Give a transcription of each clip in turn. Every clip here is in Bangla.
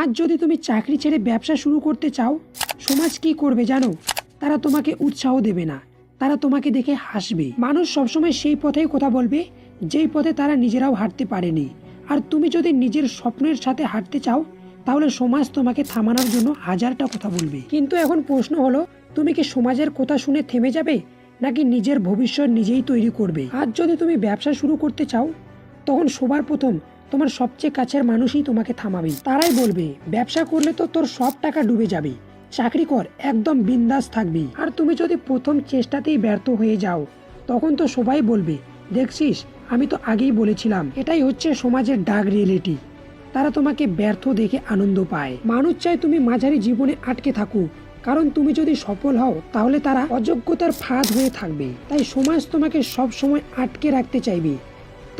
আজ যদি তুমি চাকরি ছেড়ে ব্যবসা শুরু করতে চাও, সমাজ কি করবে জানো? তারা তোমাকে উৎসাহ দেবে না। তারা তোমাকে দেখে হাসবে। মানুষ সবসময় সেই পথেই কথা বলবে, যেই পথে তারা নিজেরাও হাঁটতে পারেনি। আর তুমি যদি নিজের স্বপ্নের সাথে হাঁটতে চাও, তাহলে সমাজ তোমাকে থামানোর জন্য হাজারটা কথা বলবে। কিন্তু এখন প্রশ্ন হলো, তুমি কি সমাজের কথা শুনে থেমে যাবে, নাকি নিজের ভবিষ্যৎ নিজেই তৈরি করবে? আজ যদি তুমি ব্যবসা শুরু করতে চাও, তখন সবার প্রথম তোমার সবচেয়ে কাছের মানুষই তোমাকে থামাবে। তারাই বলবে, ব্যবসা করলে তো তোর সব টাকা ডুবে যাবে। চাকরি কর, একদম বিন্দাস থাকবি। আর তুমি যদি প্রথম চেষ্টাতেই ব্যর্থ হয়ে যাও, তখন তো সবাই বলবে, দেখছিস, আমি তো আগেই বলেছিলাম, এটাই হচ্ছে সমাজের ডাক রিয়েলিটি। তারা তোমাকে ব্যর্থ দেখে আনন্দ পায়। মানুষ চায় তুমি মাঝারি জীবনে আটকে থাকো কারণ তুমি যদি সফল হও, তাহলে তারা অযোগ্যতার ফাঁদ হয়ে থাকবে। তাই সমাজ তোমাকে সব সময় আটকে রাখতে চাইবে।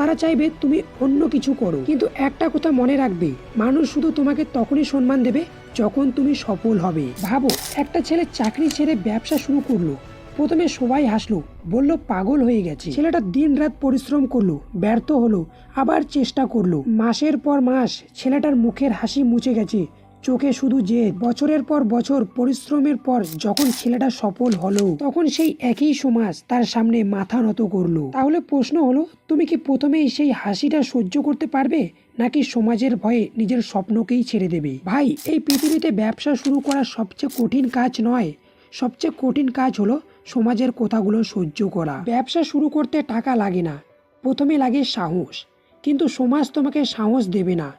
তারা চাইবে তুমি অন্য কিছু করো। কিন্তু একটা কথা মনে রাখবে, মানুষ শুধু তোমাকে তখনই সম্মান দেবে যখন তুমি সফল হবে। ভাবো, একটা ছেলে চাকরি ছেড়ে ব্যবসা শুরু করল। প্রথমে সবাই হাসলো, বলল, পাগল হয়ে গেছে। ছেলেটা দিন রাত পরিশ্রম করল, ব্যর্থ হলো, আবার চেষ্টা করল। মাসের পর মাস ছেলেটার মুখের হাসি মুছে গেছে। চোখে শুধু যে বছরের পর বছর, পরিশ্রমের পর যখন ছেলেটা সফল হলো, তখন সেই একই সমাজ তার সামনে মাথা নত করল। তাহলে প্রশ্ন হলো, তুমি কি প্রথমেই সেই হাসিটা সহ্য করতে পারবে, নাকি সমাজের ভয়ে নিজের স্বপ্নকেই ছেড়ে দেবে? ভাই, এই পৃথিবীতে ব্যবসা শুরু করা সবচেয়ে কঠিন কাজ নয়। সবচেয়ে কঠিন কাজ হলো সমাজের কথাগুলো সহ্য করা। ব্যবসা শুরু করতে টাকা লাগে না। প্রথমে লাগে সাহস। কিন্তু সমাজ তোমাকে সাহস দেবে না।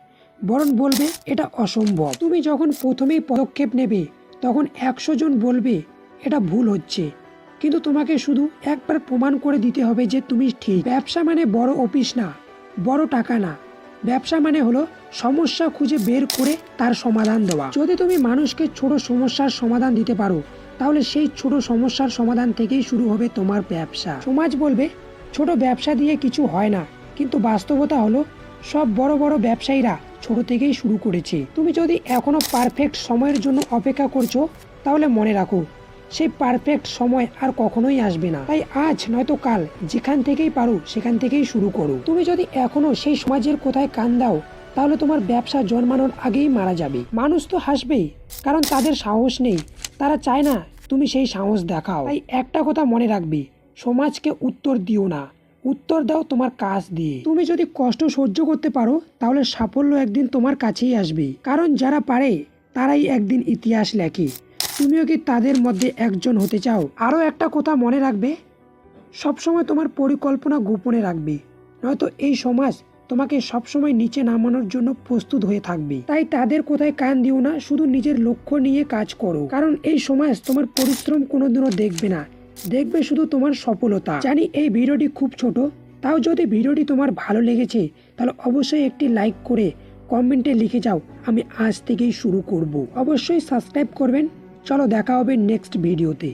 বরং বলবে, এটা অসম্ভব। তুমি যখন প্রথমেই পদক্ষেপ নেবে, তখন একশো জন বলবে, এটা ভুল হচ্ছে। কিন্তু তোমাকে শুধু একবার প্রমাণ করে দিতে হবে যে তুমি ঠিক। ব্যবসা মানে বড় অফিস না, বড় টাকা না। ব্যবসা মানে হলো সমস্যা খুঁজে বের করে তার সমাধান দেওয়া। যদি তুমি মানুষকে ছোট সমস্যার সমাধান দিতে পারো, তাহলে সেই ছোট সমস্যার সমাধান থেকেই শুরু হবে তোমার ব্যবসা। সমাজ বলবে, ছোট ব্যবসা দিয়ে কিছু হয় না। কিন্তু বাস্তবতা হলো, সব বড় বড় ব্যবসায়ীরা ছোট থেকেই শুরু করেছে। তুমি যদি এখনও পারফেক্ট সময়ের জন্য অপেক্ষা করছ, তাহলে মনে রাখো, সেই পারফেক্ট সময় আর কখনোই আসবে না। তাই আজ নয়তো কাল, যেখান থেকেই পারো, সেখান থেকেই শুরু করো। তুমি যদি এখনও সেই সমাজের কোথায় কান দাও, তাহলে তোমার ব্যবসা জন্মানোর আগেই মারা যাবে। মানুষ তো হাসবেই, কারণ তাদের সাহস নেই। তারা চায় না তুমি সেই সাহস দেখাও। তাই একটা কথা মনে রাখবে, সমাজকে উত্তর দিও না। উত্তর দাও তোমার কাজ দিয়ে। তুমি যদি কষ্ট সহ্য করতে পারো, তাহলে সাফল্য একদিন তোমার কাছেই আসবে। কারণ যারা পারে, তারাই একদিন ইতিহাস লেখে। তুমিও কি তাদের মধ্যে একজন হতে চাও? আরও একটা কথা মনে রাখবে, সবসময় তোমার পরিকল্পনা গোপনে রাখবে। নয়তো এই সমাজ তোমাকে সবসময় নিচে নামানোর জন্য প্রস্তুত হয়ে থাকবে। তাই তাদের কোথায় কান দিও না, শুধু নিজের লক্ষ্য নিয়ে কাজ করো। কারণ এই সমাজ তোমার পরিশ্রম কোনোদিনও দেখবে না। দেখবে শুধু তোমার সফলতা। জানি এই ভিডিওটি খুব ছোট, তাও যদি ভিডিওটি তোমার ভালো লেগেছে, তাহলে অবশ্যই একটি লাইক করে কমেন্টে লিখে যাও, আমি আজ থেকেই শুরু করব। অবশ্যই সাবস্ক্রাইব করবেন। চলো দেখা হবে নেক্সট ভিডিওতে।